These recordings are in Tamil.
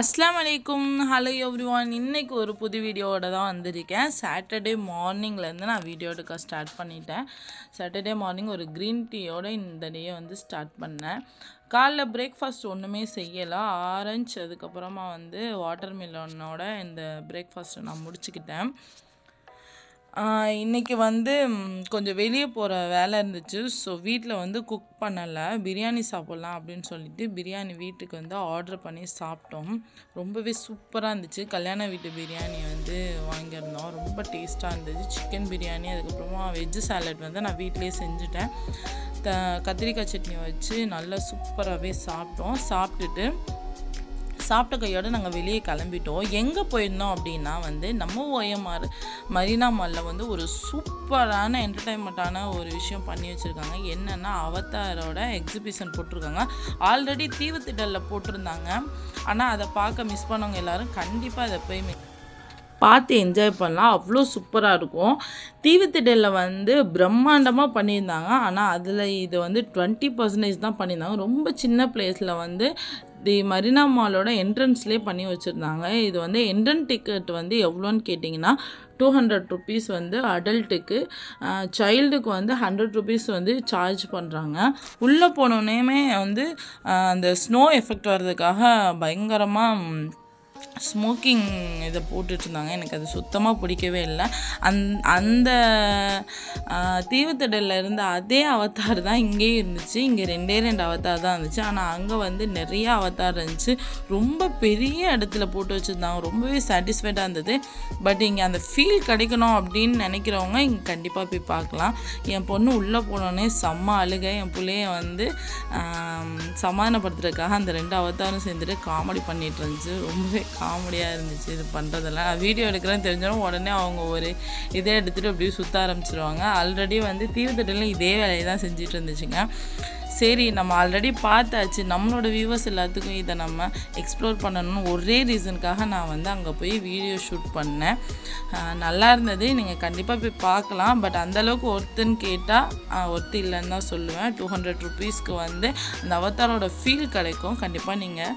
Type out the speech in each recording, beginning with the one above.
அஸ்லாம் வலைக்கும் ஹலோ எவ்ரி ஒன் இன்றைக்கி ஒரு புது வீடியோவோட தான் வந்திருக்கேன். சாட்டர்டே மார்னிங்லேருந்து நான் வீடியோ எடுக்க ஸ்டார்ட் பண்ணிட்டேன். சாட்டர்டே மார்னிங் ஒரு க்ரீன் டீயோட இந்த டேயை வந்து ஸ்டார்ட் பண்ணேன். காலைல பிரேக்ஃபாஸ்ட் ஒன்றுமே செய்யலை. ஆரஞ்சு அதுக்கப்புறமா வந்து வாட்டர் மில்லனோட இந்த பிரேக்ஃபாஸ்ட்டை நான் முடிச்சுக்கிட்டேன். இன்றைக்கி வந்து கொஞ்சம் வெளியே போகிற வேலை இருந்துச்சு. ஸோ வீட்டில் வந்து குக் பண்ணலை. பிரியாணி சாப்பிட்லாம் அப்படின்னு சொல்லிட்டு பிரியாணி வீட்டுக்கு வந்து ஆர்டர் பண்ணி சாப்பிட்டோம். ரொம்பவே சூப்பராக இருந்துச்சு. கல்யாண வீட்டு பிரியாணி வந்து வாங்கியிருந்தோம். ரொம்ப டேஸ்ட்டாக இருந்துச்சு. சிக்கன் பிரியாணி அதுக்கப்புறமா வெஜ்ஜு சாலட் வந்து நான் வீட்டிலேயே செஞ்சுட்டேன். த கத்திரிக்காய் சட்னி வச்சு நல்லா சூப்பராகவே சாப்பிட்டோம். சாப்பிட்டுட்டு சாப்பிட்ட கையோடு நாங்கள் வெளியே கிளம்பிட்டோம். எங்கே போயிருந்தோம் அப்படின்னா வந்து நம்ம ஓஎம்ஆர் மரீனா மாலில் வந்து ஒரு சூப்பரான என்டர்டைன்மெண்ட்டான ஒரு விஷயம் பண்ணி வச்சுருக்காங்க. என்னென்னா அவத்தாரோட எக்ஸிபிஷன் போட்டிருக்காங்க. ஆல்ரெடி தீவுத்திடலில் போட்டிருந்தாங்க. ஆனால் அதை பார்க்க மிஸ் பண்ணவங்க எல்லாரும் கண்டிப்பாக அதை போய் பார்த்து என்ஜாய் பண்ணலாம். அவ்வளோ சூப்பராக இருக்கும். தீவுத்திடலில் வந்து பிரம்மாண்டமாக பண்ணியிருந்தாங்க. ஆனால் அதில் இது வந்து டுவெண்ட்டி பர்சன்டேஜ் தான் பண்ணியிருந்தாங்க. ரொம்ப சின்ன பிளேஸில் வந்து தி மரினா மாலோட என்ட்ரன்ஸ்லேயே பண்ணி வச்சுருந்தாங்க. இது வந்து என்ட்ரன் டிக்கெட் வந்து எவ்வளோன்னு கேட்டிங்கன்னா டூ ஹண்ட்ரட் ருபீஸ் வந்து அடல்ட்டுக்கு சைல்டுக்கு வந்து ஹண்ட்ரட் ருபீஸ் வந்து சார்ஜ் பண்ணுறாங்க உள்ளே போனோன்னேமே வந்து அந்த ஸ்னோ எஃபெக்ட் வர்றதுக்காக பயங்கரமாக ஸ்மோக்கிங் இதை போட்டுட்ருந்தாங்க எனக்கு அது சுத்தமாக பிடிக்கவே இல்லை. அந் அந்த தீவுத்திடலில் இருந்த அதே அவத்தார் தான் இங்கேயும் இருந்துச்சு. இங்கே ரெண்டே ரெண்டு அவத்தார் தான் இருந்துச்சு. ஆனால் அங்கே வந்து நிறைய அவத்தார் இருந்துச்சு. ரொம்ப பெரிய இடத்துல போட்டு வச்சுருந்தாங்க. ரொம்பவே சாட்டிஸ்ஃபைடாக இருந்தது. பட் இங்கே அந்த ஃபீல் கிடைக்கணும் அப்படின்னு நினைக்கிறவங்க இங்கே கண்டிப்பாக போய் பார்க்கலாம். என் பொண்ணு உள்ளே போனோடனே செம்ம அழுகை. என் பிள்ளைய வந்து சமாதானப்படுத்துறதுக்காக அந்த ரெண்டு அவதாரம் சேர்ந்துட்டு காமெடி பண்ணிட்டு இருந்துச்சு. ரொம்பவே காமெடியாக இருந்துச்சு இது பண்ணுறதெல்லாம் வீடியோ எடுக்கிறேன்னு தெரிஞ்சாலும் உடனே அவங்க ஒரு இதை எடுத்துகிட்டு அப்படியே சுற்ற ஆரம்பிச்சிருவாங்க. ஆல்ரெடி வந்து தீவுத்தட்டிலும் இதே வேலையை தான் செஞ்சுட்டு இருந்துச்சுங்க. சரி நம்ம ஆல்ரெடி பார்த்தாச்சு. நம்மளோட வியூவர்ஸ் எல்லாத்துக்கும் இதை நம்ம எக்ஸ்ப்ளோர் பண்ணணும்னு ஒரே ரீசனுக்காக நான் வந்து அங்கே போய் வீடியோ ஷூட் பண்ணேன். நல்லா இருந்தது. நீங்கள் கண்டிப்பாக போய் பார்க்கலாம். பட் அந்தளவுக்கு ஒருத்தன்னு கேட்டால் ஒருத்து இல்லைன்னு தான் சொல்லுவேன். டூ ஹண்ட்ரட் ருபீஸ்க்கு வந்து அந்த அவத்தாரோட ஃபீல் கிடைக்கும். கண்டிப்பாக நீங்கள்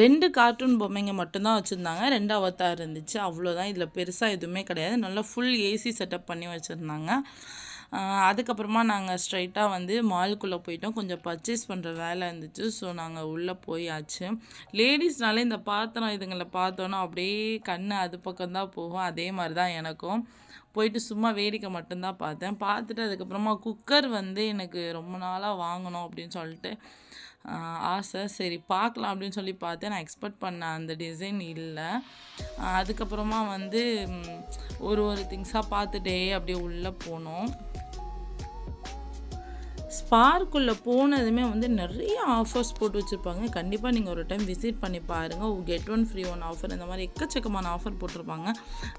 ரெண்டு கார்ட்டூன் பொம்மைங்க மட்டும்தான் வச்சுருந்தாங்க. ரெண்டு அவத்தார் இருந்துச்சு. அவ்வளோதான் இதில் பெருசாக எதுவுமே கிடையாது. நல்லா ஃபுல் ஏசி செட்டப் பண்ணி வச்சுருந்தாங்க. அதுக்கப்புறமா நாங்கள் ஸ்ட்ரைட்டாக வந்து மாலுக்குள்ளே போயிட்டோம். கொஞ்சம் பர்ச்சேஸ் பண்ணுற வேலை இருந்துச்சு. ஸோ நாங்கள் உள்ளே போயாச்சு. லேடிஸ்னாலே இந்த பாத்திரம் இதுங்களை பார்த்தோன்னா அப்படியே கண் அது பக்கம் தான் போகும். அதே மாதிரி தான் எனக்கும். போயிட்டு சும்மா வேடிக்கை மட்டும்தான் பார்த்தேன். பார்த்துட்டு அதுக்கப்புறமா குக்கர் வந்து எனக்கு ரொம்ப நாளாக வாங்கணும் அப்படின்னு சொல்லிட்டு ஆசை. சரி பார்க்கலாம் அப்படின்னு சொல்லி பார்த்தேன். நான் எக்ஸ்பெக்ட் பண்ண அந்த டிசைன் இல்லை. அதுக்கப்புறமா வந்து ஒரு ஒரு திங்ஸாக பார்த்துட்டே அப்படியே உள்ளே போனோம். ஸ்பார்க்குள்ளே போனதுமே வந்து நிறைய ஆஃபர்ஸ் போட்டு வச்சுருப்பாங்க. கண்டிப்பாக நீங்கள் ஒரு டைம் விசிட் பண்ணி பாருங்கள் get one free one offer இந்த மாதிரி எக்கச்சக்கமான ஆஃபர் போட்டிருப்பாங்க.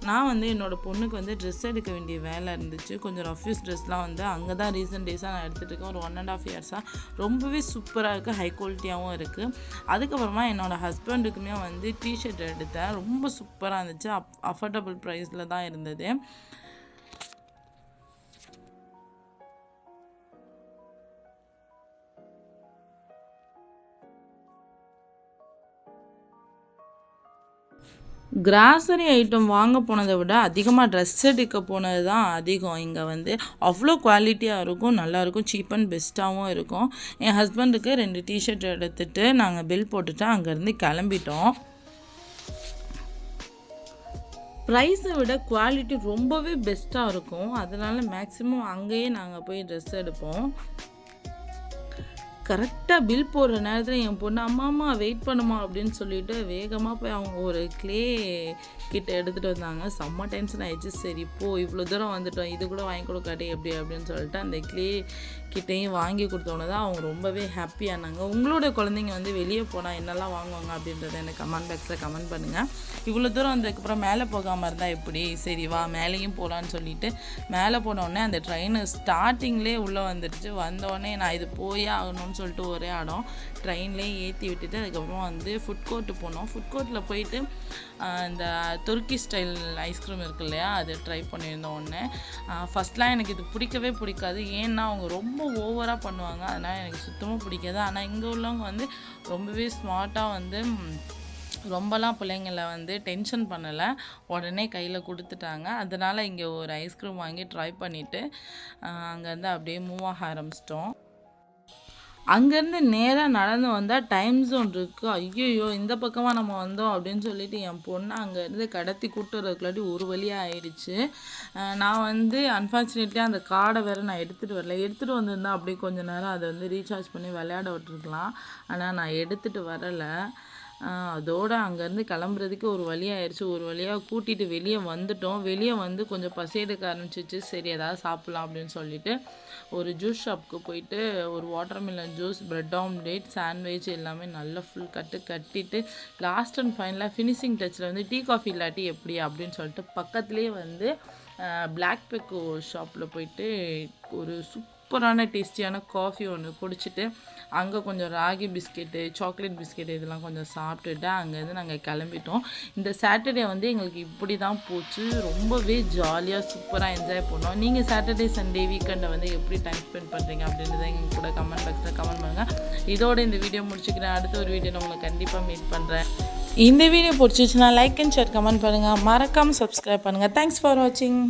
நான் வந்து என்னோடய பொண்ணுக்கு வந்து ட்ரெஸ் எடுக்க வேண்டிய வேலை இருந்துச்சு. கொஞ்சம் ரஃப்யூஸ் ட்ரெஸ்லாம் வந்து அங்கே தான் ரீசன்ட் டேஸாக நான் எடுத்துகிட்டு இருக்கேன். ஒரு ஒன் அண்ட் ஆஃப் இயர்ஸாக ரொம்பவே சூப்பராக இருக்குது ஹை குவாலிட்டியாகவும் இருக்குது அதுக்கப்புறமா என்னோடய ஹஸ்பண்டுக்குமே வந்து டிஷர்ட் எடுத்தேன். ரொம்ப சூப்பராக இருந்துச்சு. அப் அஃபோர்டபுள் ப்ரைஸில் தான் இருந்தது. கிராசரி ஐட்டம் வாங்க போனதை விட அதிகமாக ட்ரெஸ் எடுக்க போனது தான் அதிகம். இங்கே வந்து அவ்வளோ குவாலிட்டியாக இருக்கும் நல்லாயிருக்கும் சீப் அண்ட் பெஸ்ட்டாகவும் இருக்கும். என் ஹஸ்பண்டுக்கு ரெண்டு டிஷர்ட் எடுத்துகிட்டு நாங்கள் பில் போட்டுட்டு அங்கேருந்து கிளம்பிட்டோம். ப்ரைஸை விட குவாலிட்டி ரொம்பவே பெஸ்ட்டாக இருக்கும். அதனால் மேக்ஸிமம் அங்கேயே நாங்கள் போய் ட்ரெஸ் எடுப்போம். கரெக்டாக பில் போடுற நேரத்தில் என் பொண்ணு அம்மா அம்மா வெயிட் பண்ணுமா அப்படின்னு சொல்லிட்டு வேகமாக போய் அவங்க ஒரு க்ளே கிட்ட எடுத்துகிட்டு வந்தாங்க. செம்ம டென்ஷன் ஆயிடுச்சு. சரி இப்போ இவ்வளோ தூரம் வந்துட்டோம். இது கூட வாங்கி கொடுக்காட்டி எப்படி அப்படின்னு சொல்லிட்டு அந்த க்ளே கிட்டேயும் வாங்கி கொடுத்தோன்னே தான் அவங்க ரொம்பவே ஹாப்பியானாங்க உங்களோட குழந்தைங்க வந்து வெளியே போனால் என்னெல்லாம் வாங்குவாங்க அப்படின்றத எனக்கு கமெண்ட் பாக்ஸில் கமெண்ட் பண்ணுங்கள் இவ்வளோ தூரம் வந்ததுக்கப்புறம் மேலே போகாமல் இருந்தால் எப்படி? சரி வா மேலேயும் போகலான்னு சொல்லிட்டு மேலே போனோடனே அந்த ட்ரெயின் ஸ்டார்டிங்லேயே உள்ளே வந்துடுச்சு. வந்தோடனே நான் இது போயே ஆகணும்னு சொல்லிட்டு ஒரே இடம் ட்ரெயின்லேயே ஏற்றி விட்டுட்டு அதுக்கப்புறம் வந்து ஃபுட் கோர்ட்டு போனோம். ஃபுட் கோர்ட்டில் போயிட்டு இந்த துருக்கி ஸ்டைல் ஐஸ்கிரீம் இருக்கு இல்லையா அது ட்ரை பண்ணியிருந்தோம் ஒன்று ஃபஸ்ட்லாம் எனக்கு இது பிடிக்கவே பிடிக்காது. ஏன்னா அவங்க ரொம்ப ஓவராக பண்ணுவாங்க. அதனால் எனக்கு சுத்தமாக பிடிக்காது. ஆனால் இங்கே உள்ளவங்க வந்து ரொம்பவே ஸ்மார்ட்டாக வந்து ரொம்பலாம் பிள்ளைங்கள வந்து டென்ஷன் பண்ணலை. உடனே கையில் கொடுத்துட்டாங்க. அதனால் இங்கே ஒரு ஐஸ்கிரீம் வாங்கி ட்ரை பண்ணிவிட்டு அங்கேருந்து அப்படியே மூவ் ஆக ஆரம்பிச்சிட்டோம். அங்கேருந்து நேராக நடந்து வந்தால் டைம் ஜோன் இருக்குது ஐயையோ இந்த பக்கமாக நம்ம வந்தோம் அப்படின்னு சொல்லிட்டு என் பொண்ணை அங்கேருந்து கடத்தி கூட்டு வரதுக்குள்ளாட்டி ஒரு வழியாக ஆயிடுச்சு. நான் வந்து அன்ஃபார்ச்சுனேட்லி அந்த கார்டை வேறு நான் எடுத்துகிட்டு வரல. எடுத்துகிட்டு வந்திருந்தா அப்படியே கொஞ்சம் நேரம் அதை வந்து ரீசார்ஜ் பண்ணி விளையாட விட்டுருக்கலாம். ஆனால் நான் எடுத்துகிட்டு வரலை. அதோடு அங்கேருந்து கிளம்புறதுக்கு ஒரு வழியாயிடுச்சு ஒரு வழியாக கூட்டிகிட்டு வெளியே வந்துட்டோம். வெளியே வந்து கொஞ்சம் பசி எடுக்க ஆரம்பிச்சிச்சு. சரி ஏதாவது சாப்பிட்லாம் அப்படின்னு சொல்லிட்டு ஒரு ஜூஸ் ஷாப்புக்கு போயிட்டு ஒரு watermelon juice bread omelette sandwich எல்லாமே நல்லா ஃபுல் கட்டு கட்டிட்டு லாஸ்ட் அண்ட் ஃபைனலாக ஃபினிஷிங் டச்சில் வந்து டீ காஃபி இல்லாட்டி எப்படி அப்படின்னு சொல்லிட்டு பக்கத்துலேயே வந்து பிளாக் பெக்கோ ஷாப்பில் போயிட்டு ஒரு சூப்பரான டேஸ்டியான காஃபி ஒன்று குடிச்சிட்டு அங்கே கொஞ்சம் ராகி பிஸ்கெட்டு சாக்லேட் பிஸ்கெட் இதெல்லாம் கொஞ்சம் சாப்பிட்டுட்டு அங்கேருந்து நாங்கள் கிளம்பிட்டோம். இந்த சாட்டர்டே வந்து எங்களுக்கு இப்படி தான் போச்சு. ரொம்பவே ஜாலியாக சூப்பராக என்ஜாய் பண்ணோம். நீங்கள் சாட்டர்டே சண்டே வீக்கெண்டை வந்து எப்படி டைம் ஸ்பெண்ட் பண்ணுறீங்க அப்படின்றத எங்கள் கூட கமெண்ட் பாக்ஸில் கமெண்ட் பண்ணுங்கள் இதோட இந்த வீடியோ முடிச்சுக்கிறேன். அடுத்த ஒரு வீடியோ நான் உங்களை கண்டிப்பாக மீட் பண்ணுறேன் இந்த வீடியோ பிடிச்சிச்சுன்னா லைக் அண்ட் ஷேர் கமெண்ட் பண்ணுங்கள் மறக்காமல் சப்ஸ்கிரைப் பண்ணுங்கள் தேங்க்ஸ் ஃபார் வாட்சிங்